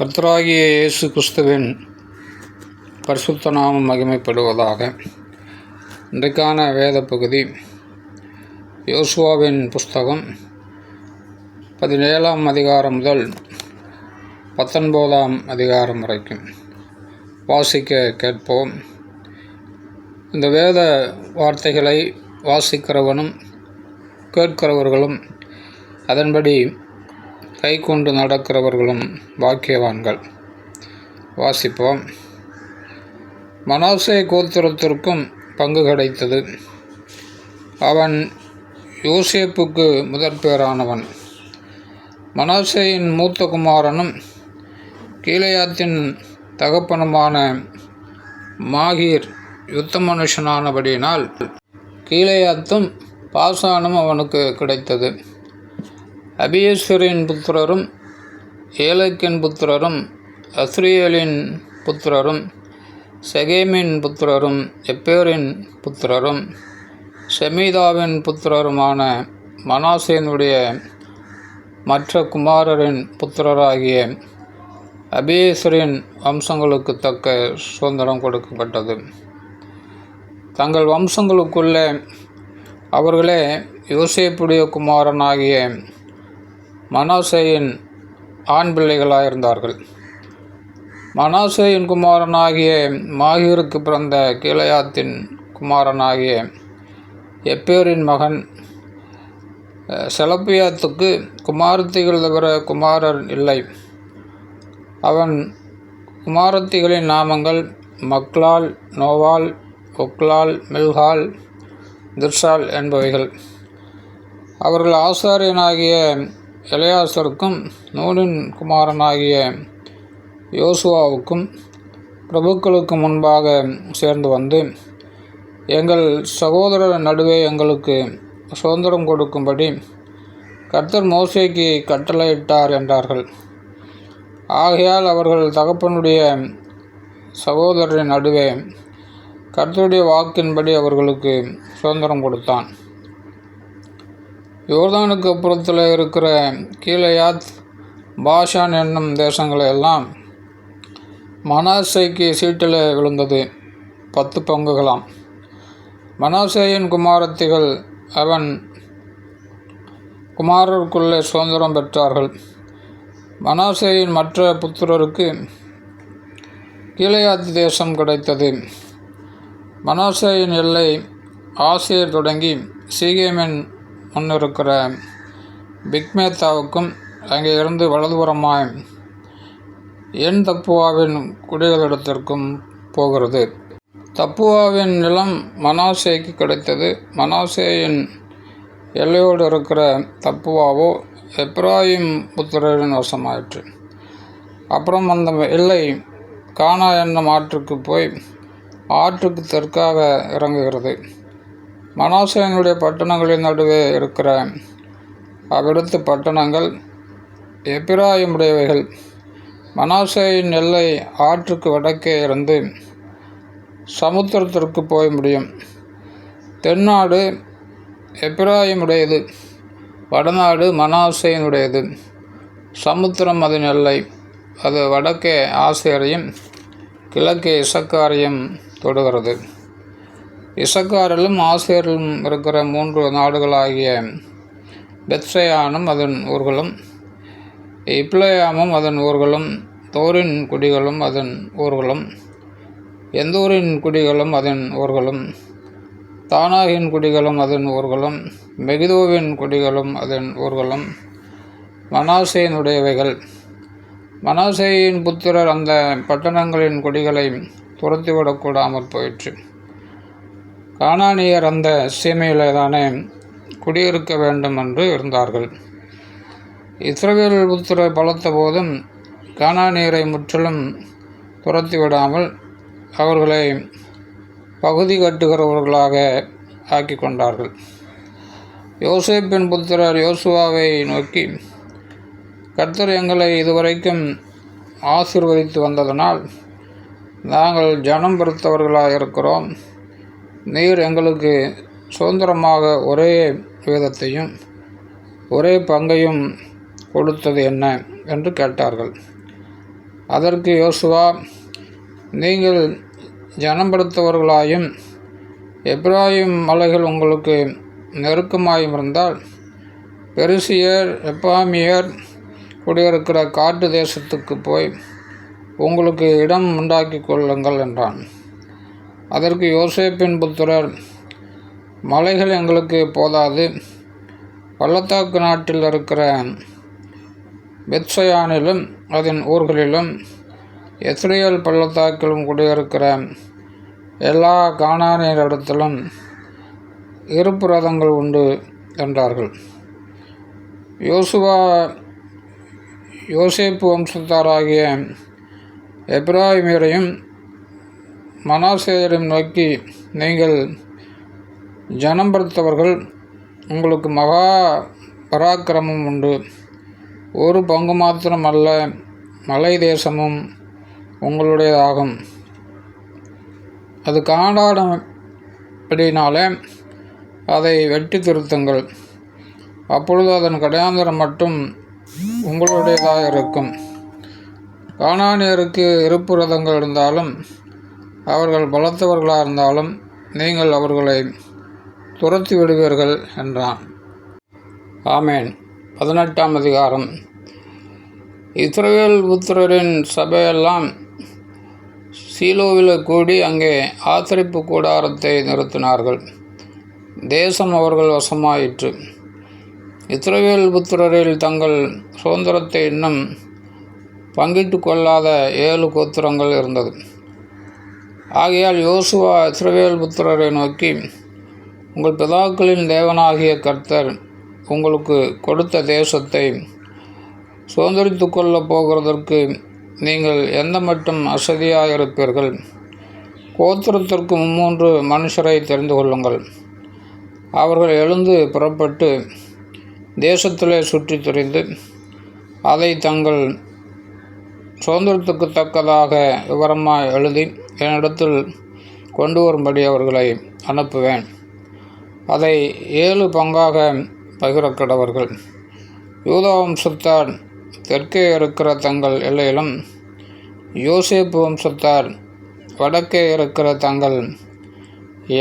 கர்த்தராகிய இயேசு கிறிஸ்துவின் பரிசுத்த நாமம் மகிமைப்படுவதாக இன்றைக்கான வேத பகுதி யோசுவாவின் புஸ்தகம் பதினேழாம் அதிகாரம் முதல் பத்தொன்பதாம் அதிகாரம் வரைக்கும் வாசிக்க கேட்போம். இந்த வேத வார்த்தைகளை வாசிக்கிறவனும் கேட்கிறவர்களும் அதன்படி கை கொண்டு நடக்கிறவர்களும் பாக்கியவான்கள். வாசிப்போம். மனாசே கோத்திரத்திற்கும் பங்கு கிடைத்தது. அவன் யோசேப்புக்கு முதற் பேரானவன். மனாசேயின் மூத்த குமாரனும் கீழையாத்தின் தகப்பனுமான மாகீர் யுத்த மனுஷனானபடியினால் கீழையாத்தும் பாசானும் அவனுக்கு கிடைத்தது. அபியேஸ்வரின் புத்திரரும் ஏலக்கின் புத்திரரும் அஸ்ரியலின் புத்திரரும் செகேமின் புத்திரரும் எப்பேரின் புத்திரரும் செமீதாவின் புத்திரருமான மனாசேனுடைய மற்ற குமாரரின் புத்திரராகிய அபியேஸ்வரின் வம்சங்களுக்கு தக்க சுதந்திரம் கொடுக்கப்பட்டது. தங்கள் வம்சங்களுக்குள்ளே அவர்களே யோசேப்புடைய குமாரனாகிய மனாசேயின் ஆண் பிள்ளைகளாக இருந்தார்கள் மனாசேயின் குமாரனாகிய மாகீருக்கு பிறந்த கீழையாத்தின் குமாரனாகிய எப்பேரின் மகன் செலப்பியாத்துக்கு குமாரத்திகள் தவிர குமாரர் இல்லை. அவன் குமாரத்திகளின் நாமங்கள் மக்லால் நோவால் ஒக்லால் மில்ஹால் திர்ஷால் என்பவைகள். அவர்கள் ஆசாரியனாகிய இளையாசருக்கும் நூலின் குமாரனாகிய யோசுவாவுக்கும் பிரபுக்களுக்கு முன்பாக சேர்ந்து வந்து எங்கள் சகோதரர் நடுவே எங்களுக்கு சுதந்திரம் கொடுக்கும்படி கர்த்தர் மோசைக்கு கட்டளையிட்டார் என்றார்கள். ஆகையால் அவர்கள் தகப்பனுடைய சகோதரரின் நடுவே கர்த்தருடைய வாக்கின்படி அவர்களுக்கு சுதந்திரம் கொடுத்தான். யோர்தானுக்கு அப்புறத்தில் இருக்கிற கீழையாத் பாஷான் என்னும் தேசங்களை எல்லாம் மனாசைக்கு சீட்டில் விழுந்தது. பத்து பங்குகளாம். மனாசேயின் குமாரத்திகள் அவன் குமாரருக்குள்ளே சுதந்திரம் பெற்றார்கள். மனாசேயின் மற்ற புத்திரருக்கு கீழையாத் தேசம் கிடைத்தது. மனாசேயின் எல்லை ஆசிரியர் தொடங்கி சீகேமின் முன்னிருக்கிற பிக்மேத்தாவுக்கும் அங்கே இருந்து வலதுபுறமாய் என் தப்புவாவின் குடிகளிடத்திற்கும் போகிறது. தப்புவாவின் நிலம் மனாசேக்கு கிடைத்தது. மனாசேயின் எல்லையோடு இருக்கிற தப்புவாவோ எப்ராஹிம் புத்திரரின் வசமாயிற்று. அப்புறம் அந்த எல்லை கானா என்னும் ஆற்றுக்கு போய் ஆற்றுக்கு தெற்காக இறங்குகிறது. மனாசேனுடைய பட்டணங்களின் நடுவே இருக்கிற அவ்விடத்து பட்டணங்கள் எப்பிராயமுடையவைகள். மனாசேயின் எல்லை ஆற்றுக்கு வடக்கே இருந்து சமுத்திரத்திற்கு போய் முடியும். தென்னாடு எப்பிராயமுடையது வடநாடு மனாசையினுடையது. சமுத்திரம் அதன் எல்லை அது வடக்கே ஆசிரியரையும் கிழக்கே இசக்காரையும் தொடுகிறது. இசக்காரிலும் ஆசிரியரிலும் இருக்கிற மூன்று நாடுகளாகிய பெத்சயானும் அதன் ஊர்களும் இப்ளயாமும் அதன் ஊர்களும் தோரின் குடிகளும் அதன் ஊர்களும் எந்தூரின் குடிகளும் அதன் ஊர்களும் தானாகின் குடிகளும் அதன் ஊர்களும் மெகிதோவின் குடிகளும் அதன் ஊர்களும் மனாசேனுடையவைகள் மனாசேயின் புத்திரர் அந்த பட்டணங்களின் குடிகளை துரத்திவிடக்கூடாமற் போயிற்று. கானானியர் அந்த சீமையிலே தானே குடியிருக்க வேண்டும் என்று இருந்தார்கள். இஸ்ரவேல் புத்திர பலத்த போதும் கானானியரை முற்றிலும் துரத்தி விடாமல் அவர்களை பகுதி கட்டுகிறவர்களாக ஆக்கி கொண்டார்கள். யோசேப்பின் புத்திரர் யோசுவாவை நோக்கி கர்த்தர் எங்களை இதுவரைக்கும் ஆசிர்வதித்து வந்ததனால் நாங்கள் ஜனம் பெருத்தவர்களாக இருக்கிறோம் நீர் எங்களுக்கு சுதந்திரமாக ஒரே வேதத்தையும் ஒரே பங்கையும் கொடுத்தது என்ன? என்று கேட்டார்கள். அதற்கு யோசுவா நீங்கள் ஜனப்படுத்தவர்களாயும் எப்ராஹிம் மலைகள் உங்களுக்கு நெருக்கமாயும் இருந்தால் பெருசியர் எப்பாமியர் குடியிருக்கிற காட்டு தேசத்துக்கு போய் உங்களுக்கு இடம் உண்டாக்கி கொள்ளுங்கள் என்றான். அதற்கு யோசேப்பின் புத்திரர் மலைகள் எங்களுக்கு போதாது. பள்ளத்தாக்கு நாட்டில் இருக்கிற பெத்சயானிலும் அதன் ஊர்களிலும் எஸ்ரேல் பள்ளத்தாக்கிலும் குடியிருக்கிற எல்லா காணானியரிடத்திலும் இருப்பு ரதங்கள் உண்டு என்றார்கள். யோசுவா யோசேப்பு வம்சத்தாராகிய எப்ராஹிமியரையும் மனாசேயரையும் நோக்கி நீங்கள் ஜனம் படுத்தவர்கள் உங்களுக்கு மகா பராக்கிரமம் உண்டு. ஒரு பங்கு மாத்திரம் அல்ல மலை தேசமும் உங்களுடையதாகும். அது காண்டாடப்படினாலே அதை வெட்டி திருத்துங்கள். அப்பொழுது அதன் கடையாந்திரம் மட்டும் உங்களுடையதாக இருக்கும். காணானியருக்கு இருப்பு ரதங்கள் இருந்தாலும் அவர்கள் பலத்தவர்களாக இருந்தாலும் நீங்கள் அவர்களை துரத்தி விடுவீர்கள் என்றான். ஆமேன். பதினெட்டாம் அதிகாரம். இஸ்ரேல் புத்திரரின் சபையெல்லாம் சீலோவில் கூடி அங்கே ஆத்தரிப்பு கூடாரத்தை நிறுத்தினார்கள். தேசம் அவர்கள் வசமாயிற்று. இஸ்ரேல் புத்திரரில் தங்கள் சுதந்திரத்தை இன்னும் பங்கிட்டு கொள்ளாத ஏழு கோத்திரங்கள் இருந்தது. ஆகையால் யோசுவா இஸ்ரவேல் புத்திரரை நோக்கி உங்கள் பிதாக்களின் தேவனாகிய கர்த்தர் உங்களுக்கு கொடுத்த தேசத்தை சுதந்திரித்து கொள்ளப் போகிறதற்கு நீங்கள் எந்த மட்டும் அசதியாக இருப்பீர்கள் கோத்திரத்திற்கு மும்மூன்று மனுஷரை தெரிந்து கொள்ளுங்கள். அவர்கள் எழுந்து புறப்பட்டு தேசத்திலே சுற்றி திரிந்து அதை தங்கள் சுதந்திரத்துக்கு தக்கதாக விவரமாக எழுதி என்னிடத்தில் கொண்டு வரும்படி அவர்களை அனுப்புவேன். அதை ஏழு பங்காக பகிரக்கடவர்கள். யூதா வம்சத்தார் தெற்கே இருக்கிற தங்கள் எல்லையிலும் யோசேப்பு வம்சத்தார் வடக்கே இருக்கிற தங்கள்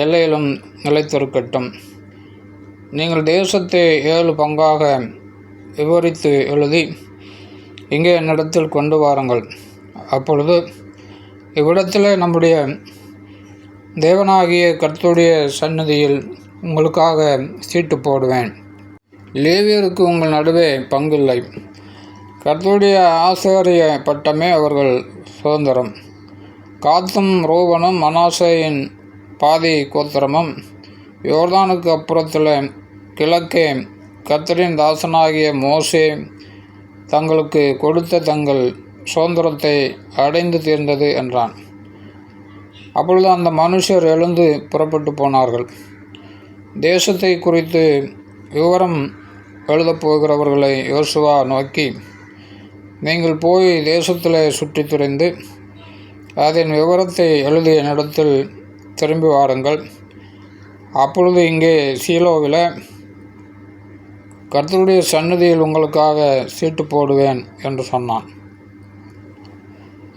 எல்லையிலும் நிலைத்திருக்கட்டும். நீங்கள் தேசத்தை ஏழு பங்காக விவரித்து எழுதி இங்கே என்னிடத்தில் கொண்டு வாருங்கள். அப்பொழுது இவ்விடத்தில் நம்முடைய தேவனாகிய கர்த்தருடைய சன்னதியில் உங்களுக்காக சீட்டு போடுவேன். லேவியருக்கு உங்கள் நடுவே பங்கில்லை. கர்த்தருடைய ஆசிரிய பட்டமே அவர்கள் சுதந்திரம். காத்தும் ரோவனும் மனாசையின் பாதி கோத்திரமும் யோர்தானுக்கு அப்புறத்தில் கிழக்கே கர்த்தரின் தாசனாகிய மோசே தங்களுக்கு கொடுத்த தங்கள் சுதந்திரத்தை அடைந்து தீர்ந்தது என்றான். அப்பொழுது அந்த மனுஷர் எழுந்து புறப்பட்டு போனார்கள். தேசத்தை குறித்து விவரம் எழுதப் போகிறவர்களை யோசுவா நோக்கி நீங்கள் போய் தேசத்தில் சுற்றித் துறைந்து அதன் விவரத்தை எழுதிய என்னிடத்தில் திரும்பி வாருங்கள். அப்பொழுது இங்கே சீலோவில் கர்த்தருடைய சன்னதியில் உங்களுக்காக சீட்டு போடுவேன் என்று சொன்னான்.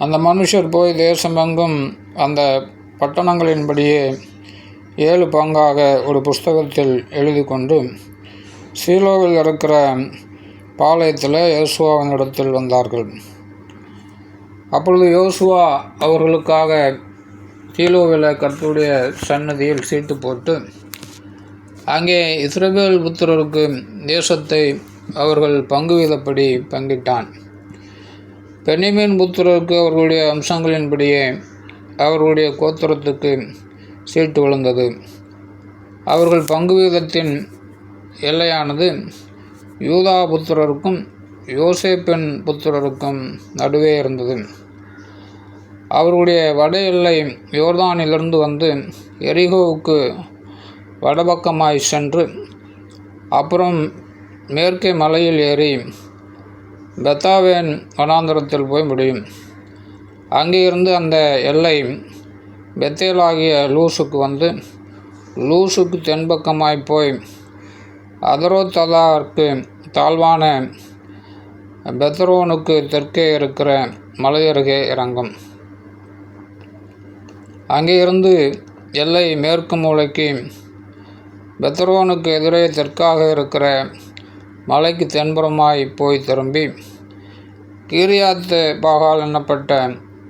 அந்த மனுஷர் போய் தேசமெங்கும் அந்த பட்டணங்களின்படியே ஏழு பங்காக ஒரு புஸ்தகத்தில் எழுதி கொண்டு சீலோவில் இருக்கிற பாளையத்தில் யோசுவாவின் இடத்தில் வந்தார்கள். அப்பொழுது யோசுவா அவர்களுக்காக சீலோவில் கர்த்தருடைய சன்னதியில் சீட்டு போட்டு அங்கே இஸ்ரவேல் புத்திரருக்கு தேசத்தை அவர்கள் பங்கு வீதப்படி பங்கிட்டான். பெண்ணிமீன் புத்திரருக்கு அவர்களுடைய அம்சங்களின்படியே அவர்களுடைய கோத்திரத்துக்கு சீட்டு விழுந்தது. அவர்கள் பங்கு வீதத்தின் எல்லையானது யூதா புத்திரருக்கும் யோசேப்பின் புத்திரருக்கும் நடுவே இருந்தது. அவர்களுடைய வட எல்லை யோர்தானிலிருந்து வந்து எரிகோவுக்கு வடபக்கமாய் சென்று அப்புறம் மேற்கே மலையில் ஏறி பெத்தாவேன் வனாந்தரத்தில் போய் முடியும். அங்கே இருந்து அந்த எல்லை பெத்தேலாகிய லூசுக்கு வந்து லூசுக்கு தென்பக்கமாய் போய் அதரோத்ததாருக்கு தாழ்வான பெத்ரோனுக்கு தெற்கே இருக்கிற மலையருகே இறங்கும். அங்கே இருந்து எல்லை மேற்கு மூலைக்கு பெத்ரோனுக்கு எதிரே தெற்காக இருக்கிற மலைக்கு தென்புறமாய் போய் திரும்பி கீரியாத்து பாகால் எனப்பட்ட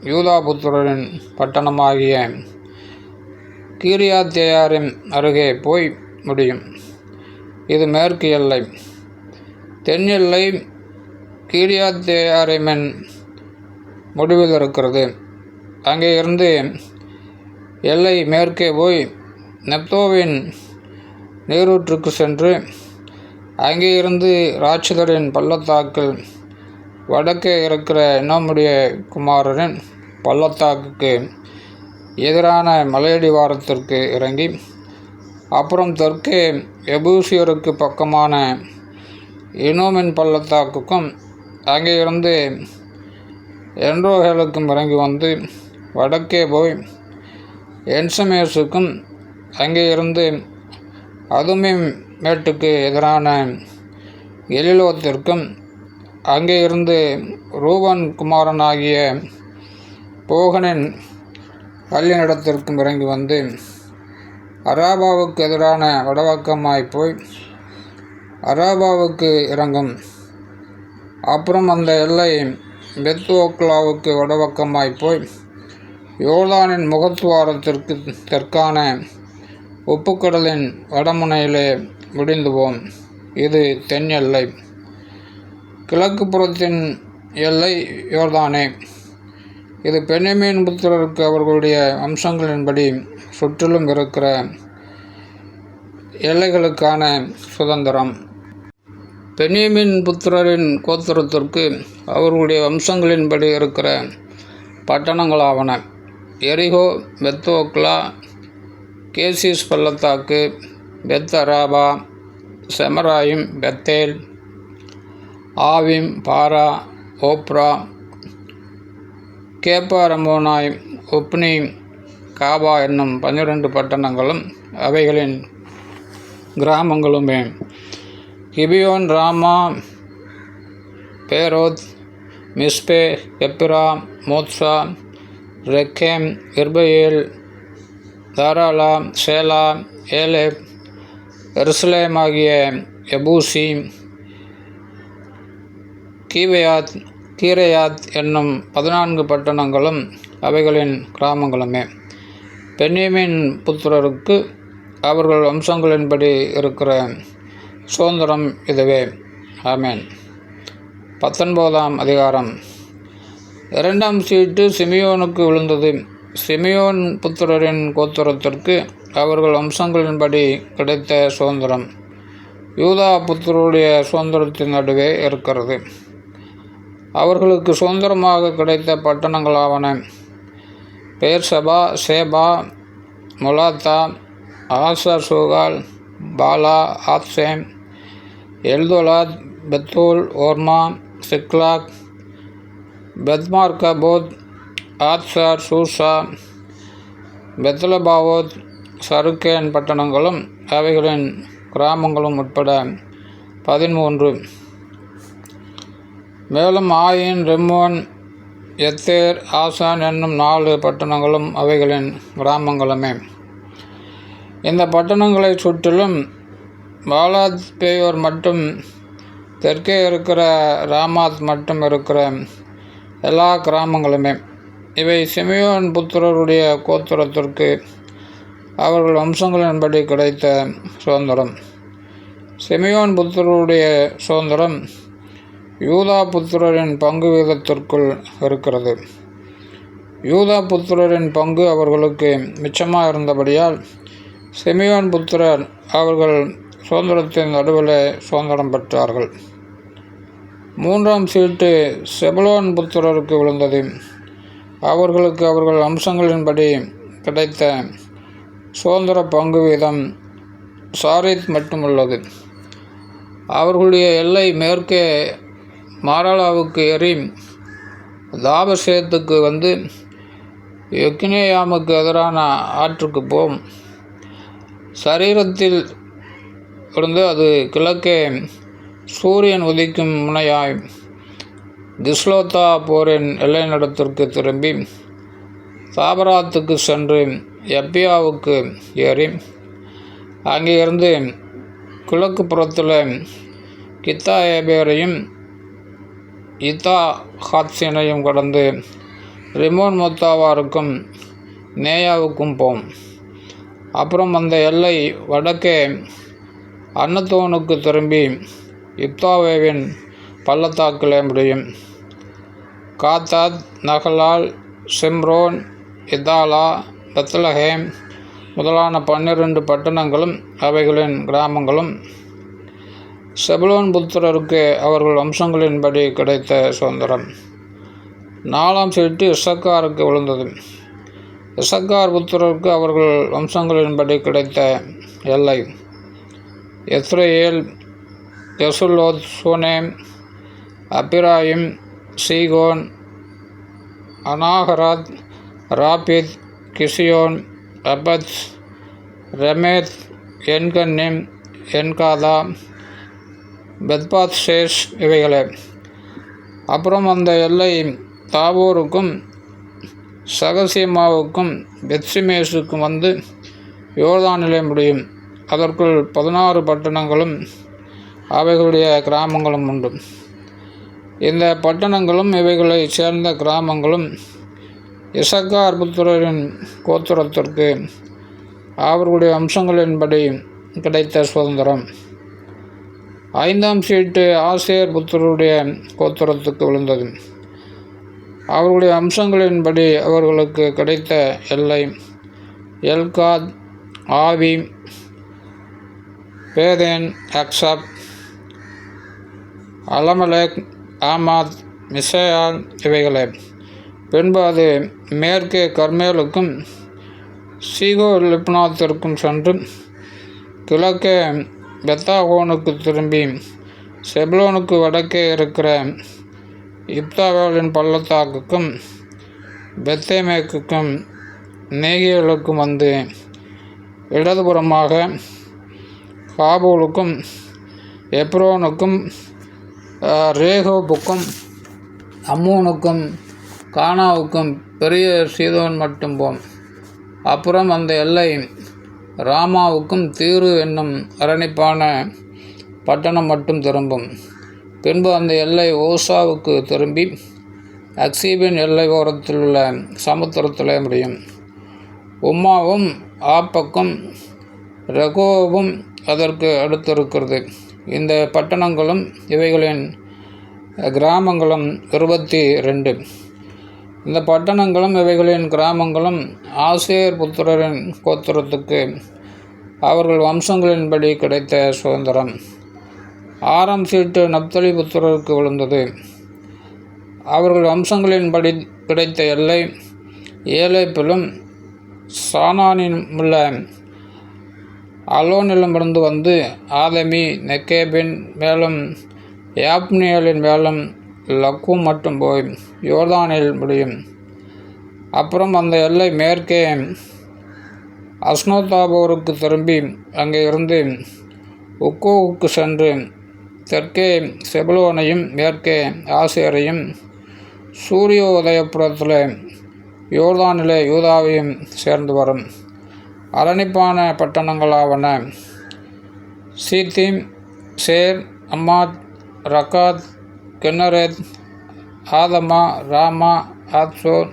யூதாபுத்திரரின் பட்டணமாகிய கீரியாத்தேயாரின் அருகே போய் முடியும். இது மேற்கு எல்லை. தென் எல்லை கீரியாத்தேயாரிமின் முடிவில் இருக்கிறது. அங்கே இருந்து எல்லை மேற்கே போய் நெப்தோவின் நீரூற்றுக்கு சென்று அங்கே இருந்து ராட்சதரின் பள்ளத்தாக்கில் வடக்கே இருக்கிற இன்னமுடைய குமாரரின் பள்ளத்தாக்குக்கு எதிரான மலையடிவாரத்திற்கு இறங்கி அப்புறம் தெற்கே எபூசியருக்கு பக்கமான இனோமின் பள்ளத்தாக்குக்கும் அங்கே இருந்து என்ரோஹேலுக்கும் இறங்கி வந்து வடக்கே போய் என்சமேஸுக்கும் அங்கே இருந்து அதுமே மேட்டுக்கு எதிரான எலிலோத்திற்கும் அங்கே இருந்து ரூபன் குமாரனாகிய போகனின் கல்லினிடத்திற்கும் இறங்கி வந்து அராபாவுக்கு எதிரான வடவக்கமாய் போய் அராபாவுக்கு இறங்கும். அப்புறம் அந்த எல்லை பெத்துவோக்லாவுக்கு வடவக்கமாய் போய் யோர்தானின் முகத்துவாரத்திற்கு தெற்கான உப்புக்கடலின் வடமுனையிலே விடிந்துவோம் இது தென் எல்லை. கிழக்கு புறத்தின் எல்லை யோர்தானே இது பெண்ணிமீன் புத்திரருக்கு அவர்களுடைய அம்சங்களின்படி சுற்றிலும் இருக்கிற எல்லைகளுக்கான சுதந்திரம். பெண்ணியமின் புத்திரரின் கோத்திரத்திற்கு அவர்களுடைய வம்சங்களின்படி இருக்கிற பட்டணங்களாவன. எரிகோ பெத்தோக்லா கேசிஸ் பள்ளத்தாக்கு பெத் அராபா செமராயும் பெத்தேல் ஆவிம் பாரா ஓப்ரா கேப்பாரமோனாய் உப்னி காபா என்னும் பன்னிரண்டு பட்டணங்களும் அவைகளின் கிராமங்களுமே. கிபியோன் ராமா பேரோத் மிஸ்பே கெப்பிரா மோத்ஸா ரெக்கேம் இர்பயேல் தாராலா சேலா ஏலேப் எருசலேம் ஆகிய எபூசி கீவையாத் கீரையாத் என்னும் பதினான்கு பட்டணங்களும் அவைகளின் கிராமங்களுமே. பெண்ணியமின் புத்திரருக்கு அவர்கள் வம்சங்களின்படி இருக்கிற சுதந்திரம் இதுவே. ஆமேன். பத்தொன்பதாம் அதிகாரம். இரண்டாம் சீட்டு சிமியோனுக்கு விழுந்தது. சிமியோன் புத்திரரின் கோத்திரத்திற்கு அவர்கள் வம்சங்களின்படி கிடைத்த சுதந்திரம். யூதா புத்திரருடைய சுதந்திரத்தின் நடுவே இருக்கிறது. அவர்களுக்கு சுதந்திரமாக கிடைத்த பட்டணங்களாவன. பேர்சபா சேபா மொலாத்தா ஆசா சூகால் பாலா ஆப்சேம் எல்தோலாத் பெத்தூல் ஓர்மா சிக்லாக் பெத்மார்கபோத் ஆத்சார் சூசா பெத்லபாவோத் சருக்கேன் பட்டணங்களும் அவைகளின் கிராமங்களும் உட்பட பதிமூன்று. மேலும் ஆயின் ரெம்மோன் எத்தேர் ஆசான் என்னும் நாலு பட்டணங்களும் அவைகளின் கிராமங்களுமே. இந்த பட்டணங்களை சுற்றிலும் பாலாத் பேயோர் மட்டும் தெற்கே இருக்கிற ராமாத் மட்டும் இருக்கிற எல்லா கிராமங்களுமே. இவை சிமியோன் புத்திரருடைய கோத்திரத்திற்கு அவர்கள் வம்சங்களின்படி கிடைத்த சுதந்திரம். சிமியோன் புத்திரருடைய சுதந்திரம் யூதா புத்திரரின் பங்கு வீதத்திற்குள் இருக்கிறது. யூதா புத்திரரின் பங்கு அவர்களுக்கு மிச்சமாக இருந்தபடியால் சிமியோன் புத்திரர் அவர்கள் சுதந்திரத்தின் நடுவில் சுதந்திரம் பெற்றார்கள். மூன்றாம் சீட்டு செபலோன் புத்திரருக்கு விழுந்தது. அவர்களுக்கு அவர்கள் அம்சங்களின்படி கிடைத்த சுதந்திர பங்கு வீதம் சாரித் மட்டுமுள்ளது. அவர்களுடைய எல்லை மேற்கே மாராலாவுக்கு ஏறி தாபசேத்துக்கு வந்து யக்னேயாமுக்கு எதிரான ஆற்றுக்கு போம். சரீரத்தில் இருந்து அது கிழக்கே சூரியன் உதிக்கும் முனையாய் கிஸ்லோத்தா போரின் எல்லைநடத்திற்கு திரும்பி தாபராத்துக்கு சென்று எப்பியாவுக்கு ஏறி அங்கே இருந்து கிழக்கு புறத்தில் கித்தா ஏபேரையும் இத்தா ஹாத்ஸினையும் கடந்து ரிமோன் மொத்தாவாருக்கும் நேயாவுக்கும் போம். அப்புறம் அந்த எல்லை வடக்கே அன்னத்தோனுக்கு திரும்பி இப்தாவேவின் பள்ளத்தாக்கிலே முடியும். காத்தாத் நகலால் சிம்ரோன் இதாலா பெத்லஹேம் முதலான பன்னிரண்டு பட்டணங்களும் அவைகளின் கிராமங்களும். செபுலோன் புத்திரருக்கு அவர்கள் வம்சங்களின்படி கிடைத்த சுதந்திரம். நாலாம் சீட்டு இசக்காருக்கு விழுந்தது. இசக்கார் புத்திரருக்கு அவர்கள் வம்சங்களின்படி கிடைத்த எல்லை. எஸ்ரேல் யசுலோத் சுனேம் அபிராயிம் சீகோன் அனாகராத் ராபித் கிசியோன் அபத்ஸ் ரமேத் என்கன்னிம் என்காதா பெத்பாத்ஷேஷ் இவைகளே. அப்புறம் அந்த எல்லை தாபூருக்கும் சகசியமாவுக்கும் பெத்சிமேஸுக்கும் வந்து யோர்தானிலே முடியும். அதற்குள் பதினாறு பட்டணங்களும் அவைகளுடைய கிராமங்களும் உண்டு. இந்த பட்டணங்களும் இவைகளை சேர்ந்த கிராமங்களும் இசக்கார் புத்திரரின் கோத்திரத்திற்கு அவர்களுடைய அம்சங்களின்படி கிடைத்த சுதந்திரம். ஐந்தாம் சீட்டு ஆசிரியர் புத்தருடைய கோத்திரத்துக்கு விழுந்தது. அவர்களுடைய அம்சங்களின்படி அவர்களுக்கு கிடைத்த எல்லை எல்காத் ஆவி பேதேன் அக்சப் அலமலேக் ஆமாத் மிசையால் இவைகளே. பின்பு அது மேற்கே கர்மேலுக்கும் சீகோ லிப்னாத்திற்கும் சென்று கிழக்கே பெத்தாகோனுக்கு திரும்பி செப்லோனுக்கு வடக்கே இருக்கிற இப்தாவேலின் பள்ளத்தாக்குக்கும் பெத்தேமேக்குக்கும் நேகியலுக்கும் வந்து இடதுபுறமாக காபூலுக்கும் எப்ரோனுக்கும் ரேகோபுக்கும் அம்மூனுக்கும் கானாவுக்கும் பெரிய சீதோன் மட்டும் போம். அப்புறம் அந்த எல்லை ராமாவுக்கும் தீரு என்னும் அரணிப்பான பட்டணம் மட்டும் திரும்பும். பின்பு அந்த எல்லை ஓசாவுக்கு திரும்பி அக்சீபின் எல்லை ஓரத்தில் உள்ள சமுத்திரத்தில் முடியும். உம்மாவும் ஆப்பக்கும் ரகோவும் அதற்கு அடுத்திருக்கிறது. இந்த பட்டணங்களும் இவைகளின் கிராமங்களும் இருபத்தி ரெண்டு. இந்த பட்டணங்களும் இவைகளின் கிராமங்களும் ஆசிரியர் புத்திரரின் கோத்திரத்துக்கு அவர்கள் வம்சங்களின்படி கிடைத்த சுதந்திரம். ஆறாம் சீட்டு நப்தலி புத்திரருக்கு விழுந்தது. அவர்கள் வம்சங்களின்படி கிடைத்த எல்லை ஏழைப்பிலும் சானானின் உள்ள அலோனிலுமிருந்து வந்து ஆதமி நெக்கேபின் மேலும் யாப்னியலின் மேலும் லக்கும் மட்டும் போய் யோர்தானில் முடியும். அப்புறம் அந்த எல்லை மேற்கே அஸ்னோதாபோருக்கு திரும்பி அங்கே இருந்து உக்கோவுக்கு சென்று தெற்கே செபலோனையும் மேற்கே ஆசியரையும் சூரிய உதயபுரத்தில் யோர்தானிலே யூதாவையும் சேர்ந்து வரும். அரணிப்பான பட்டணங்களாவன. சீத்திம் சேர் அம்மாத் ரகாத் கென்னரத் ஆதமா ராமா ஆத்சோர்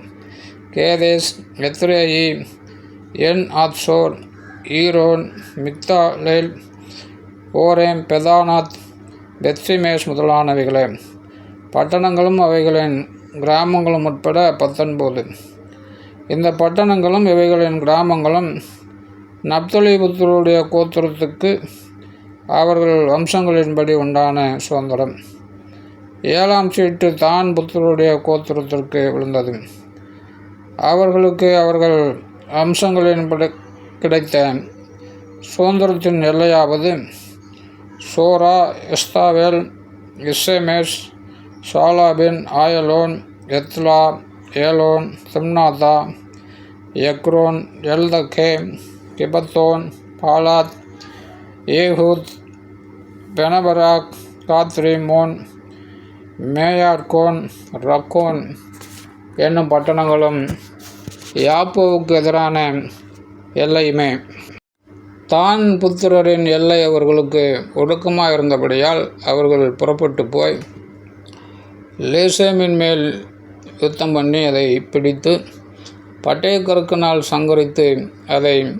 கேதேஸ் எத்ரேயி என் ஆத்சோர் ஈரோன் மிக்தாலேல் ஓரேம் பெதானாத் பெத்ரிமேஷ் முதலானவைகளே. பட்டணங்களும் அவைகளின் கிராமங்களும் உட்பட பத்தொன்பது. இந்த பட்டணங்களும் இவைகளின் கிராமங்களும் நப்தலி புத்தருடைய கோத்திரத்துக்கு அவர்கள் வம்சங்களின்படி உண்டான சுதந்திரம். ஏழாம் சீட்டு தான் புத்தருடைய கோத்திரத்திற்கு விழுந்தது. அவர்களுக்கு அவர்கள் வம்சங்களின்படி கிடைத்த சுதந்திரத்தின் எல்லையாவது சோரா எஸ்தாவேல் இஸ்ஸேமேஷ் சாலாபின் ஆயலோன் எத்லா ஏலோன் சிம்னாதா எக்ரோன் எல்தகே கிபத்தோன் பாலாத் ஏஹூத் பெனபராக் காத்ரிமோன் மேயார்கோன் ரக்கோன் என்னும் பட்டணங்களும் யாப்போவுக்கு எதிரான எல்லையுமே. தான் புத்திரரின் எல்லை அவர்களுக்கு ஒடுக்கமாக இருந்தபடியால் அவர்கள் புறப்பட்டு போய் லேசேமின் மேல் யுத்தம் பண்ணி அதை பிடித்து பட்டயக்கருக்கினால் சங்கரித்து அதை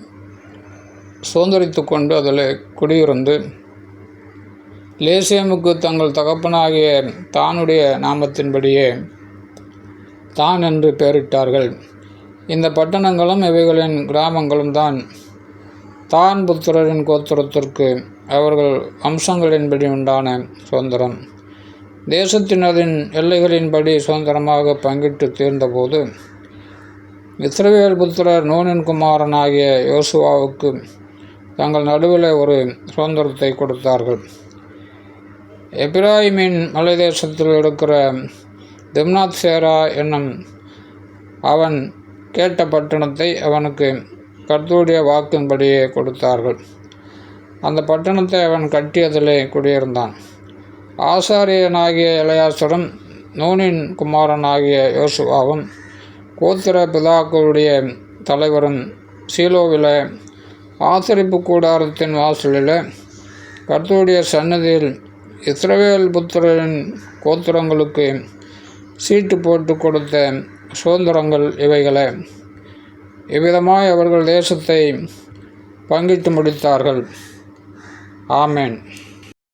சுதந்திரித்து கொண்டு அதில் குடியிருந்து லேசியமுக்கு தங்கள் தகப்பனாகிய தானுடைய நாமத்தின்படியே தான் என்று பெயரிட்டார்கள். இந்த பட்டணங்களும் இவைகளின் கிராமங்களும் தான். தான் புத்திரரின் கோத்திரத்திற்கு அவர்கள் வம்சங்களின்படி உண்டான சுதந்திரம். தேசத்தினரின் எல்லைகளின்படி சுதந்திரமாக பங்கிட்டு தீர்ந்தபோது இஸ்ரவேல் புத்திரர் நூனின் குமாரனாகிய யோசுவாவுக்கு தங்கள் நடுவில் ஒரு சுதந்திரத்தை கொடுத்தார்கள். எப்ராஹிமின் மலை தேசத்தில் இருக்கிற திம்னாத் சேரா என்னும் அவன் கேட்ட பட்டணத்தை அவனுக்கு கர்த்தருடைய வாக்கின்படியே கொடுத்தார்கள். அந்த பட்டணத்தை அவன் கட்டியதிலே குடியிருந்தான். ஆசாரியனாகிய இளையாசரும் நூனின் குமாரனாகிய யோசுவாவும் கோத்திர பிதாக்களுடைய தலைவரும் சீலோவில ஆசரிப்பு கூடாரத்தின் வாசலில் கர்த்தருடைய சன்னதியில் இஸ்ரவேல் புத்திரரின் கோத்திரங்களுக்கு சீட்டு போட்டு கொடுத்த சுதந்திரங்கள் இவைகளே. இவ்விதமாய் அவர்கள் தேசத்தை பங்கிட்டு முடித்தார்கள். ஆமேன்.